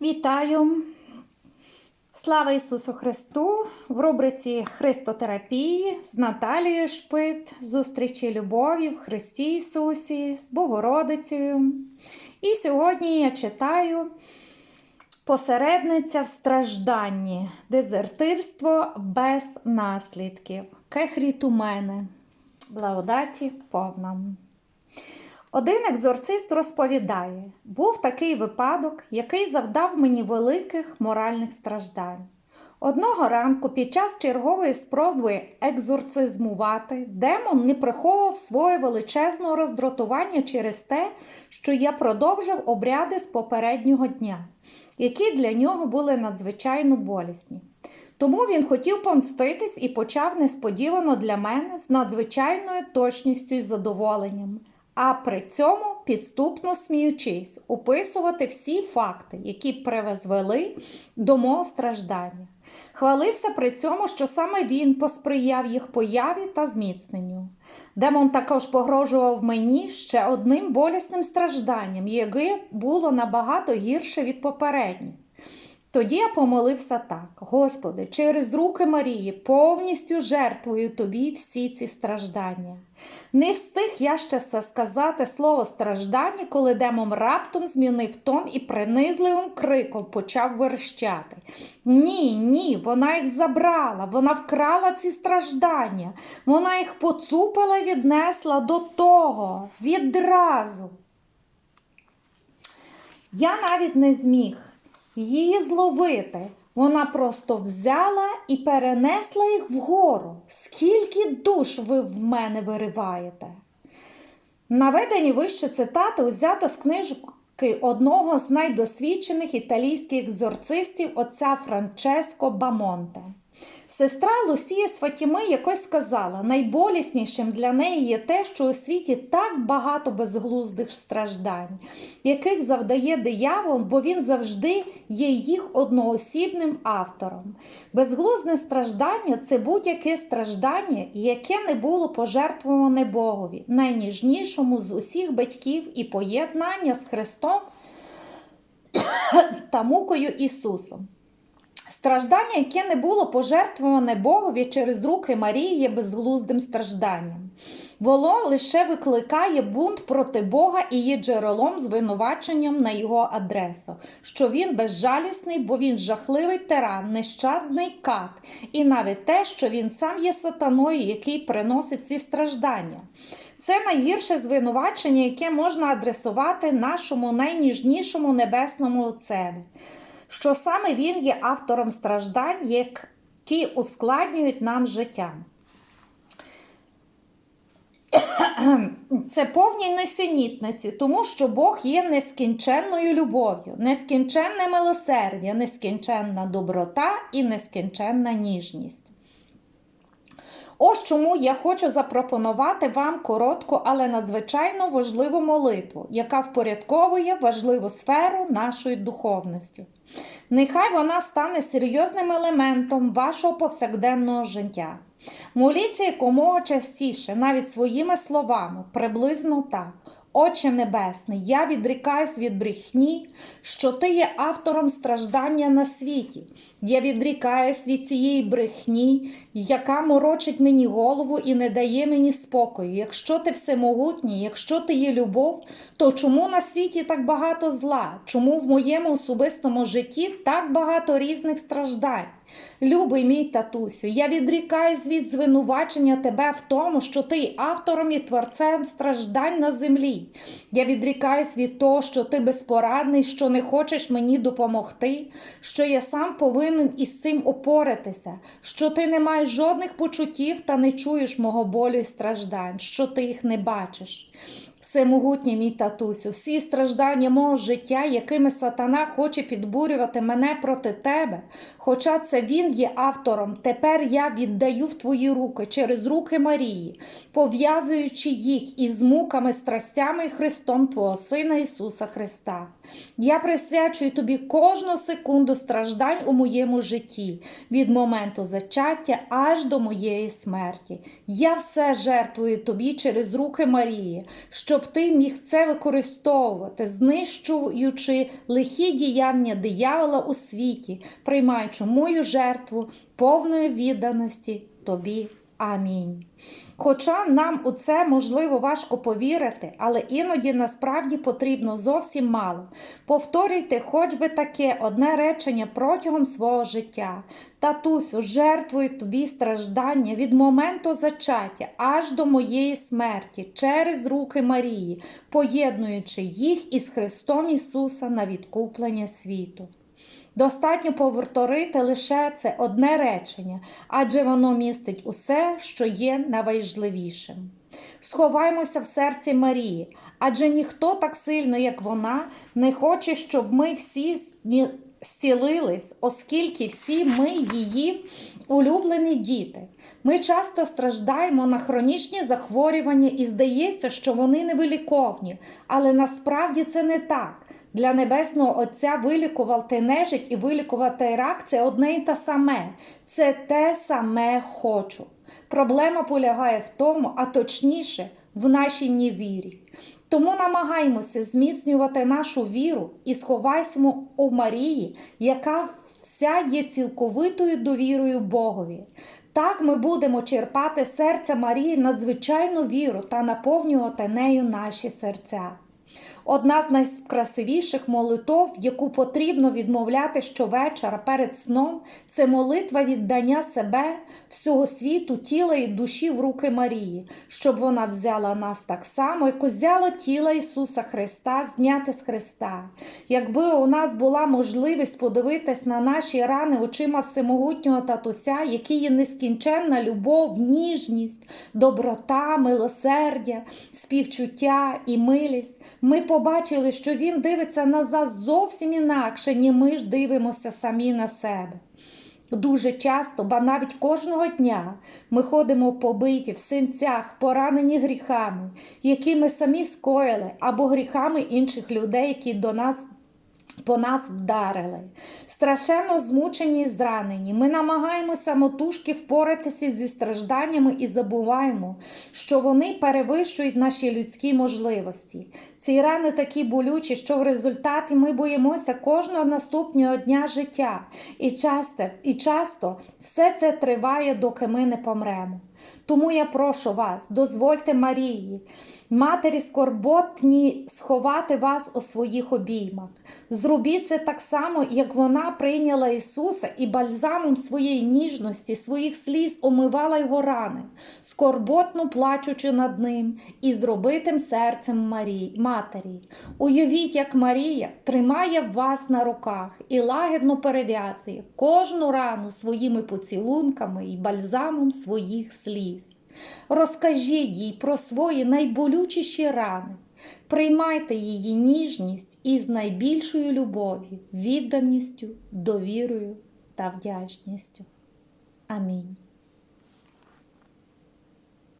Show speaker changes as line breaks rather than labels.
Вітаю! Слава Ісусу Христу! В рубриці Христотерапії з Наталією Шпит, зустрічі любові в Христі Ісусі з Богородицею. І сьогодні я читаю Посередниця в стражданні, дезертирство без наслідків. Кехріт у мене. Благодаті повна. Один екзорцист розповідає: був такий випадок, який завдав мені великих моральних страждань. Одного ранку, під час чергової спроби екзорцизмувати, демон не приховував своє величезного роздратування через те, що я продовжив обряди з попереднього дня, які для нього були надзвичайно болісні. Тому він хотів помститись і почав несподівано для мене з надзвичайною точністю і задоволенням а при цьому підступно сміючись, описувати всі факти, які привезвели до мого страждання. Хвалився при цьому, що саме він посприяв їх появі та зміцненню. Демон також погрожував мені ще одним болісним стражданням, яке було набагато гірше від попередніх. Тоді я помолився так: Господи, через руки Марії повністю жертвую Тобі всі ці страждання. Не встиг я ще це сказати слово страждання, коли демон раптом змінив тон і принизливим криком почав верещати. Ні, ні, вона їх забрала, вона вкрала ці страждання, вона їх поцупила і віднесла до того відразу. Я навіть не зміг її зловити. Вона просто взяла і перенесла їх вгору. Скільки душ ви в мене вириваєте? Наведені вище цитати узято з книжки одного з найдосвідчених італійських екзорцистів отця Франческо Бамонте. Сестра Лусія з Фатіми якось сказала: найболіснішим для неї є те, що у світі так багато безглуздих страждань, яких завдає диявол, бо він завжди є їх одноосібним автором. Безглузне страждання це будь-яке страждання, яке не було пожертвоване Богові, найніжнішому з усіх батьків і поєднання з Христом та мукою Ісусом. Страждання, яке не було пожертвоване Богові через руки Марії, безглуздим стражданням. Воно лише викликає бунт проти Бога і є джерелом звинуваченням на його адресу, що він безжалісний, бо він жахливий тиран, нещадний кат, і навіть те, що він сам є сатаною, який приносить всі страждання. Це найгірше звинувачення, яке можна адресувати нашому найніжнішому небесному отцеві що саме він є автором страждань, які ускладнюють нам життя. Це повні несенітниці, тому що Бог є нескінченною любов'ю, нескінченне милосердя, нескінченна доброта і нескінченна ніжність. Ось чому я хочу запропонувати вам коротку, але надзвичайно важливу молитву, яка впорядковує важливу сферу нашої духовності. Нехай вона стане серйозним елементом вашого повсякденного життя. Моліться якомога частіше, навіть своїми словами, приблизно так. Отче Небесний, я відрікаюсь від брехні, що Ти є автором страждання на світі. Я відрікаюсь від цієї брехні, яка морочить мені голову і не дає мені спокою. Якщо ти всемогутній, якщо ти є любов, то чому на світі так багато зла? Чому в моєму особистому житті так багато різних страждань? Любий мій татусю, я відрікаюсь від звинувачення тебе в тому, що ти автором і творцем страждань на землі. Я відрікаюсь від того, що ти безпорадний, що не хочеш мені допомогти, що я сам повинен із цим опоратися, що ти не маєш жодних почуттів та не чуєш мого болю і страждань, що ти їх не бачиш. Всемогутній мій татусю, всі страждання мого життя, якими сатана хоче підбурювати мене проти тебе, хоча це він є автором, тепер я віддаю в твої руки через руки Марії, пов'язуючи їх із муками, страстями і Христом Твого Сина Ісуса Христа. Я присвячую тобі кожну секунду страждань у моєму житті, від моменту зачаття аж до моєї смерті. Я все жертвую тобі через руки Марії, щоб щоб ти міг це використовувати, знищуючи лихі діяння диявола у світі, приймаючи мою жертву повної відданості тобі. Амінь. Хоча нам у це можливо важко повірити, але іноді насправді потрібно зовсім мало. Повторюйте хоч би таке одне речення протягом свого життя. Татусю, жертвую тобі страждання від моменту зачаття аж до моєї смерті через руки Марії, поєднуючи їх із Христом Ісуса на відкуплення світу. Достатньо повторити лише це одне речення, адже воно містить усе, що є найважливішим. Сховаймося в серці Марії, адже ніхто так сильно, як вона, не хоче, щоб ми всі зцілились, оскільки всі ми її улюблені діти. Ми часто страждаємо на хронічні захворювання і здається, що вони невиліковні, але насправді це не так. Для Небесного Отця вилікувати нежить і вилікувати рак це одне і те саме. Це те саме хочу. Проблема полягає в тому, а точніше, в нашій невірі. Тому намагаємося зміцнювати нашу віру і сховаймо у Марії, яка вся є цілковитою довірою Богові. Так ми будемо черпати серця Марії надзвичайну віру та наповнювати нею наші серця. Одна з найкрасивіших молитов, яку потрібно відмовляти щовечора перед сном, це молитва віддання себе, всього світу, тіла і душі в руки Марії, щоб вона взяла нас так само, як взяла тіло Ісуса Христа, зняти з Христа. Якби у нас була можливість подивитись на наші рани очима всемогутнього татуся, які є нескінченна любов, ніжність, доброта, милосердя, співчуття і милість, ми побачили, що він дивиться на нас зовсім інакше, ніж ми ж дивимося самі на себе. Дуже часто, ба навіть кожного дня, ми ходимо побиті в синцях, поранені гріхами, які ми самі скоїли, або гріхами інших людей, які до нас по нас вдарили. Страшенно змучені і зранені. Ми намагаємося мотужки впоратися зі стражданнями і забуваємо, що вони перевищують наші людські можливості. Ці рани такі болючі, що в результаті ми боїмося кожного наступного дня життя. І часто, і часто все це триває, доки ми не помремо. Тому я прошу вас, дозвольте Марії, матері скорботні, сховати вас у своїх обіймах. Зробіть це так само, як вона прийняла Ісуса і бальзамом своєї ніжності, своїх сліз омивала його рани, скорботно плачучи над ним і зробитим серцем Марії, матері. Уявіть, як Марія тримає вас на руках і лагідно перев'язує кожну рану своїми поцілунками і бальзамом своїх сліз. Розкажіть їй про свої найболючіші рани. Приймайте її ніжність із найбільшою любов'ю, відданістю, довірою та вдячністю. Амінь.